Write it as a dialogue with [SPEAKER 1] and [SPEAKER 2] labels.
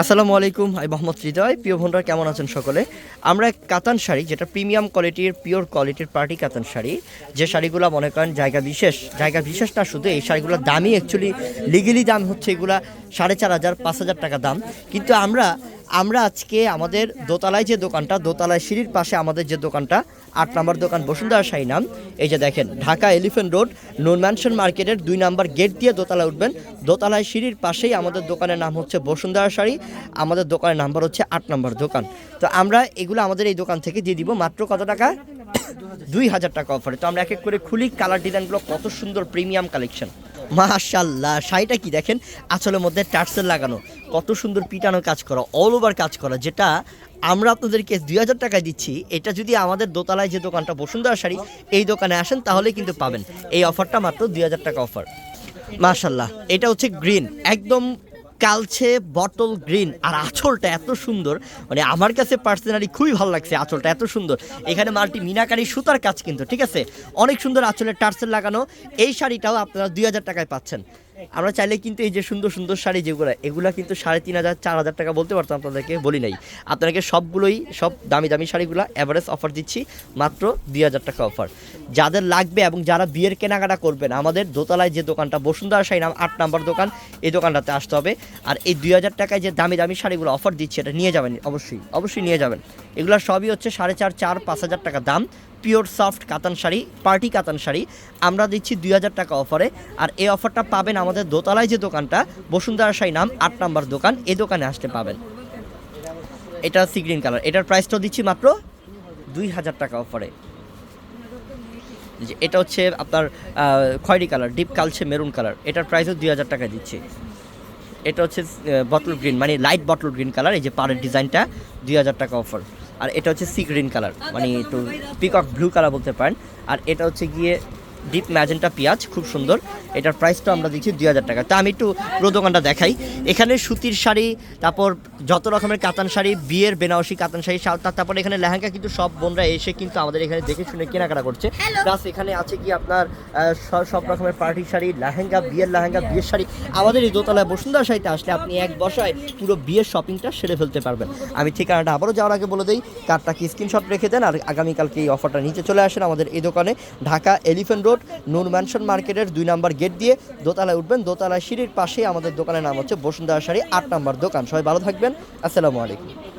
[SPEAKER 1] আসসালামু আলাইকুম, আমি মোহাম্মদ হৃদয়। প্রিয় বন্ধুরা, কেমন আছেন সকলে? আমরা কাতান শাড়ি, যেটা প্রিমিয়াম কোয়ালিটির, পিওর কোয়ালিটির পার্টি কাতান শাড়ি। যে শাড়িগুলো মনে করেন জায়গা বিশেষ জায়গা বিশেষ না, শুধু এই শাড়িগুলোর দামই অ্যাকচুয়ালি লিগেলি দাম হচ্ছে এগুলা সাড়ে চার হাজার, পাঁচ হাজার টাকা দাম। কিন্তু আমরা আমরা আজকে আমাদের দোতলায় যে দোকানটা, দোতলায় সিঁড়ির পাশে আমাদের যে দোকানটা, আট নম্বর দোকান বসুন্ধরা শাহী নাম। এই যে দেখেন, Dhaka Elephant Road Noor Mansion মার্কেটের দুই নাম্বার গেট দিয়ে দোতলায় উঠবেন। দোতলায় সিঁড়ির পাশেই আমাদের দোকানের নাম হচ্ছে বসুন্ধরা শাড়ি আমাদের দোকানের নাম্বার হচ্ছে আট নম্বর দোকান। তো আমরা এগুলো আমাদের এই দোকান থেকে দিয়ে দিব, মাত্র কত টাকা? দুই হাজার টাকা অফারে তো আমরা এক এক করে খুলি কালার ডিজাইনগুলো কত সুন্দর প্রিমিয়াম কালেকশন মাশাল্লাহ, শাড়িটা কি দেখেন? আঁচলের মধ্যে টার্সেল লাগানো। কত সুন্দর পিটানো কাজ করা অল ওভার কাজ করা, যেটা আমরা আপনাদেরকে দুই হাজার টাকায় দিচ্ছি। এটা যদি আমাদের দোতলায় যে দোকানটা বসুন্ধরা শাড়ি, এই দোকানে আসেন তাহলে কিন্তু পাবেন। এই অফারটা মাত্র দুই হাজার টাকা অফার। মাশাল্লাহ, এটা হচ্ছে গ্রিন একদম কালছে বটল গ্রিন। আর আঁচলটা এত সুন্দর মানে আমার কাছে পার্সোনালি খুবই ভালো লাগছে আঁচলটা এত সুন্দর। এখানে মাল্টি মিনাকারি সুতার কাজ কিন্তু, ঠিক আছে? অনেক সুন্দর আঁচলের টার্সেল লাগানো। এই শাড়িটাও আপনারা দুই হাজার টাকায় পাচ্ছেন। আমরা চাইলে কিন্তু এই যে সুন্দর সুন্দর শাড়ি যেগুলো, এগুলো কিন্তু সাড়ে তিন হাজার, চার হাজার টাকা বলতে পারতাম আপনাদেরকে, বলি নাই। আপনাদেরকে সবগুলোই, সব দামি দামি শাড়িগুলো অ্যাভারেজ অফার দিচ্ছি, মাত্র দুই হাজার টাকা অফার যাদের লাগবে এবং যারা বিয়ের কেনাকাটা করবেন, আমাদের দোতলায় যে দোকানটা, বসুন্ধরা শাড়ি নাম আট নাম্বার দোকান, এই দোকানটাতে আসতে হবে। আর এই দুই হাজার টাকায় যে দামি দামি শাড়িগুলো অফার দিচ্ছে, এটা নিয়ে যাবেন, অবশ্যই অবশ্যই নিয়ে যাবেন। এগুলো সবই হচ্ছে সাড়ে চার চার, পাঁচ হাজার টাকা দাম। পিওর সফট কাতান শাড়ি পার্টি কাতান শাড়ি। আমরা দিচ্ছি দুই হাজার টাকা অফারে আর এই অফারটা পাবেন আমাদের দোতলায় যে দোকানটা, বসুন্ধরা শাড়ি নাম, আট নাম্বার দোকান। এই দোকানে আসতে পাবেন। এটা সি গ্রিন কালার এটার প্রাইসটাও দিচ্ছি মাত্র দুই হাজার টাকা অফারে যে এটা হচ্ছে আপনার খয়েরি কালার ডিপ কালছে মেরুন কালার এটার প্রাইসও দুই হাজার টাকা দিচ্ছি। এটা হচ্ছে বটল গ্রিন মানে লাইট বটল গ্রিন কালার এই যে পাড়ের ডিজাইনটা দুই হাজার টাকা অফার আর এটা হচ্ছে সি গ্রিন কালার মানে একটু পিকক ব্লু কালার বলতে পারেন। আর এটা হচ্ছে গিয়ে ডিপ ম্যাজেন্টা পেঁয়াজ খুব সুন্দর। এটার প্রাইসটা আমরা দিচ্ছি দুই হাজার টাকা। তা আমি একটু পুরো দোকানটা দেখাই। এখানে সুতির শাড়ি তারপর যত রকমের কাতান শাড়ি বিয়ের বেনারসি কাতান শাড়ি সা- তা- তারপর এখানে লেহেঙ্গা কিন্তু সব বোনরা এসে কিন্তু আমাদের এখানে দেখে শুনে কেনাকাটা করছে। প্লাস এখানে আছে কি আপনার সব- সব রকমের পার্টি শাড়ি লেহেঙ্গা বিয়ের লেহেঙ্গা বিয়ের শাড়ি। আমাদের এই দোতলায় বসুন্ধরা শাড়িতে আসলে আপনি এক বসায় পুরো বিয়ের শপিংটা সেরে ফেলতে পারবেন। আমি ঠিকানাটা আবারও যাওয়ার আগে বলে দিই কার্ডটা কি স্ক্রিনশট রেখে দেন আর আগামীকালকে এই অফারটা নিচে চলে আসেন আমাদের এই দোকানে Dhaka Elephant Road Noor Mansion মার্কেটের দুই নাম্বার গেট দিয়ে দোতলায় উঠবেন। দোতলায় সিঁড়ির পাশেই আমাদের দোকানের নাম হচ্ছে বসুন্ধরা শাড়ি আট নাম্বার দোকান। সবাই ভালো থাকবেন। আসসালামু আলাইকুম।